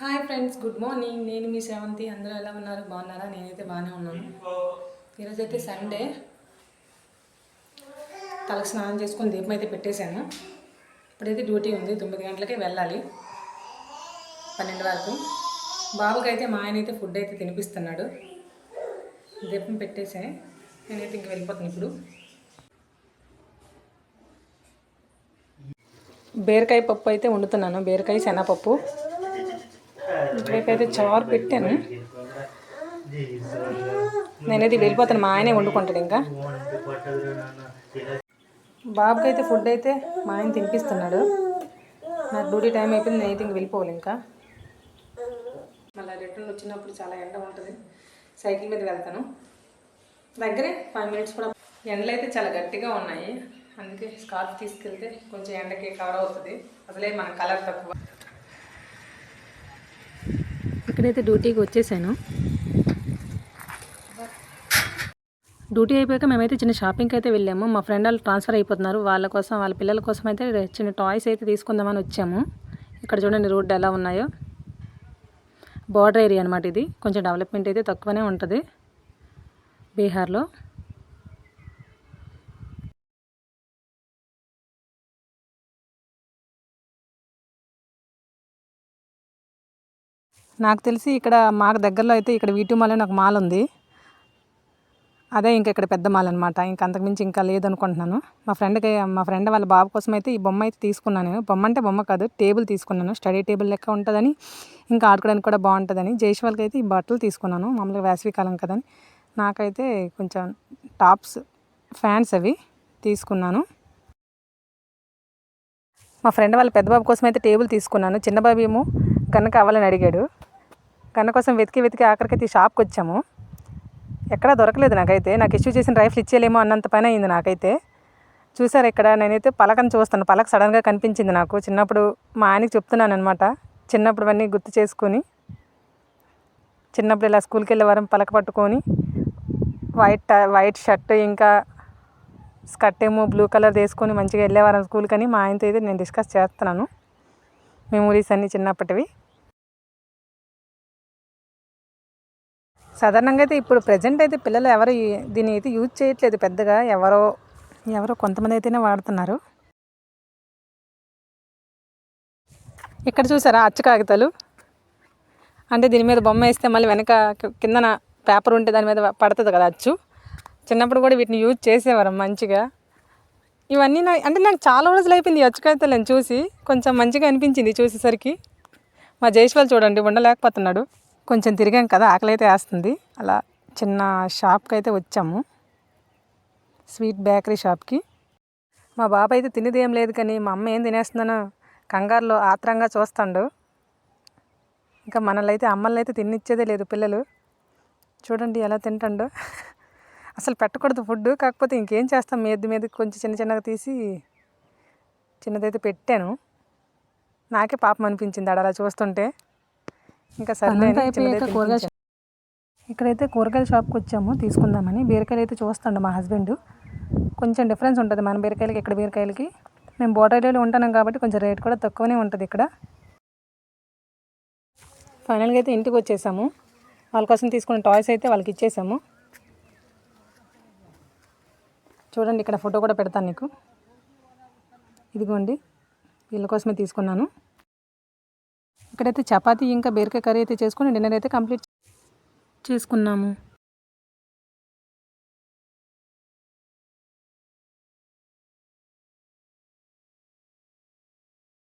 Hi friends good morning నేను మీ శ్రవంతి. అందరూ ఎలా ఉన్నారు? బాగున్నారా? నేనైతే బాగానే ఉన్నాను. ఈరోజు అయితే సండే తలకు స్నానం చేసుకొని దీపం అయితే పెట్టేశాను. ఇప్పుడైతే డ్యూటీ ఉంది. తొమ్మిది గంటలకే వెళ్ళాలి. పన్నెండు వరకు. బాబుకి అయితే మా ఆయన అయితే ఫుడ్ అయితే తినిపిస్తున్నాడు. దీపం పెట్టేసే. నేనైతే ఇంక వెళ్ళిపోతాను ఇప్పుడు. బీరకాయ పప్పు అయితే వండుతున్నాను. బీరకాయ శనగపప్పు. ఇటువైపు అయితే చారు పెట్టాను. నేనైతే వెళ్ళిపోతాను. మా ఆయనే వండుకుంటాడు ఇంకా. బాబుకి అయితే ఫుడ్ అయితే మా ఆయన తినిపిస్తున్నాడు. నాకు డ్యూటీ టైం అయిపోయింది నేనైతే ఇంక వెళ్ళిపోవాలి ఇంకా. మళ్ళీ రిటర్న్ వచ్చినప్పుడు చాలా ఎండ ఉంటుంది. సైకిల్ మీద వెళ్తాను. దగ్గరే ఫైవ్ మినిట్స్ కూడా. ఎండలు అయితే చాలా గట్టిగా ఉన్నాయి. అందుకే స్కార్ఫ్ తీసుకెళ్తే కొంచెం ఎండకి కవర్ అవుతుంది అసలే మన కలర్ తక్కువ. ఇక్కడైతే డ్యూటీకి వచ్చేసాను. డ్యూటీ అయిపోయాక మేమైతే చిన్న షాపింగ్కి అయితే వెళ్ళాము. మా ఫ్రెండ్ వాళ్ళు ట్రాన్స్ఫర్ అయిపోతున్నారు. వాళ్ళ కోసం వాళ్ళ పిల్లల కోసం అయితే చిన్న టాయ్స్ అయితే తీసుకుందామని వచ్చాము. ఇక్కడ చూడండి రోడ్డు ఎలా ఉన్నాయో. బార్డర్ ఏరియా అనమాట ఇది. కొంచెం డెవలప్మెంట్ అయితే తక్కువనే ఉంటుంది. బీహార్లో. నాకు తెలిసి ఇక్కడ మాకు దగ్గరలో అయితే ఇక్కడ వీటు మాల్ అని ఒక మాల్ ఉంది. అదే ఇంకా ఇక్కడ పెద్ద మాల్ అనమాట ఇంకా అంతకుమించి ఇంకా లేదనుకుంటున్నాను. మా ఫ్రెండ్కి మా ఫ్రెండ్ వాళ్ళ బాబు కోసం అయితే ఈ బొమ్మ అయితే తీసుకున్నాను నేను. బొమ్మ అంటే బొమ్మ కాదు టేబుల్ తీసుకున్నాను. స్టడీ టేబుల్ లెక్క ఉంటుందని ఇంకా ఆడుకోవడానికి కూడా బాగుంటుందని జైష్వాల్కి అయితే ఈ బట్టలు తీసుకున్నాను. మామూలుగా వేసవి కాలం కదని. నాకైతే కొంచెం టాప్స్ ఫ్యాన్స్ అవి తీసుకున్నాను. మా ఫ్రెండ్ వాళ్ళ పెద్ద బాబు కోసం అయితే టేబుల్ తీసుకున్నాను. చిన్న బాబు ఏమో కనుక కావాలని అడిగాడు. గన్న కోసం వెతికి వెతికి ఆఖరికైతే ఈ షాప్కి వచ్చాము. ఎక్కడా దొరకలేదు నాకైతే. నాకు ఇష్యూ చేసిన రైఫ్లు ఇచ్చేయలేమో అన్నంత పని అయింది నాకైతే. చూసారు ఇక్కడ? నేనైతే పలకని చూస్తాను. పలక సడన్గా కనిపించింది నాకు. చిన్నప్పుడు మా ఆయనకి చెప్తున్నాను అనమాట చిన్నప్పుడు అన్నీ గుర్తు చేసుకొని చిన్నప్పుడు ఇలా స్కూల్కి వెళ్ళే వారం పలక పట్టుకొని వైట్ వైట్ షర్ట్ ఇంకా స్కర్ట్ ఏమో బ్లూ కలర్ వేసుకొని మంచిగా వెళ్ళేవారం స్కూల్కి అని మా ఆయనతో అయితే నేను డిస్కస్ చేస్తున్నాను. మెమోరీస్ అన్నీ చిన్నప్పటివి. సాధారణంగా అయితే ఇప్పుడు ప్రజెంట్ అయితే పిల్లలు ఎవరు దీన్ని అయితే యూజ్ చేయట్లేదు పెద్దగా. ఎవరో ఎవరో కొంతమంది అయితేనే వాడుతున్నారు. ఇక్కడ చూసారా అచ్చు కాగితాలు? అంటే దీని మీద బొమ్మ వేస్తే మళ్ళీ వెనక కిందన పేపర్ ఉంటే దాని మీద పడుతుంది కదా అచ్చు. చిన్నప్పుడు కూడా వీటిని యూజ్ చేసేవారు మంచిగా. ఇవన్నీ నా అంటే నాకు చాలా రోజులు అయిపోయింది అచ్చు కాగితాలు నేను చూసి. కొంచెం మంచిగా అనిపించింది చూసేసరికి. మా జైష్వాల్ చూడండి ఉండలేకపోతున్నాడు. కొంచెం తిరిగాం కదా ఆకలి అయితే వేస్తుంది. అలా చిన్న షాప్కి అయితే వచ్చాము. స్వీట్ బేకరీ షాప్కి. మా బాబు అయితే తినేది ఏం లేదు కానీ మా అమ్మ ఏం తినేస్తున్నానో కంగారులో ఆత్రంగా చూస్తాడు. ఇంకా మనల్ని అయితే అమ్మల్ని అయితే తినిచ్చేదే లేదు పిల్లలు. చూడండి ఎలా తింటాడు. అసలు పెట్టకూడదు ఫుడ్ కాకపోతే ఇంకేం చేస్తాం మీద మీద కొంచెం చిన్న చిన్నగా తీసి చిన్నదైతే పెట్టాను. నాకే పాపం అనిపించింది ఆడ అలా చూస్తుంటే. ఇంకా చిన్నదైతే తినిపించాను. ఇక్కడైతే కూరగాయల షాప్కి వచ్చాము తీసుకుందామని. బీరకాయలు అయితే చూస్తాడు మా హస్బెండ్. కొంచెం డిఫరెన్స్ ఉంటుంది మన బీరకాయలకి ఇక్కడ బీరకాయలకి. మేము బోటాడీలో ఉంటున్నాం కాబట్టి కొంచెం రేట్ కూడా తక్కువనే ఉంటుంది ఇక్కడ. ఫైనల్గా అయితే ఇంటికి వచ్చేసాము. వాళ్ళ కోసం తీసుకున్న టాయ్స్ అయితే వాళ్ళకి ఇచ్చేసాము. చూడండి ఇక్కడ ఫోటో కూడా పెడతాను నీకు. ఇదిగోండి వీళ్ళ కోసమే తీసుకున్నాను. ఇక్కడైతే చపాతీ ఇంకా బీరకాయ కర్రీ అయితే చేసుకుని డిన్నర్ అయితే కంప్లీట్ చేసుకున్నాము.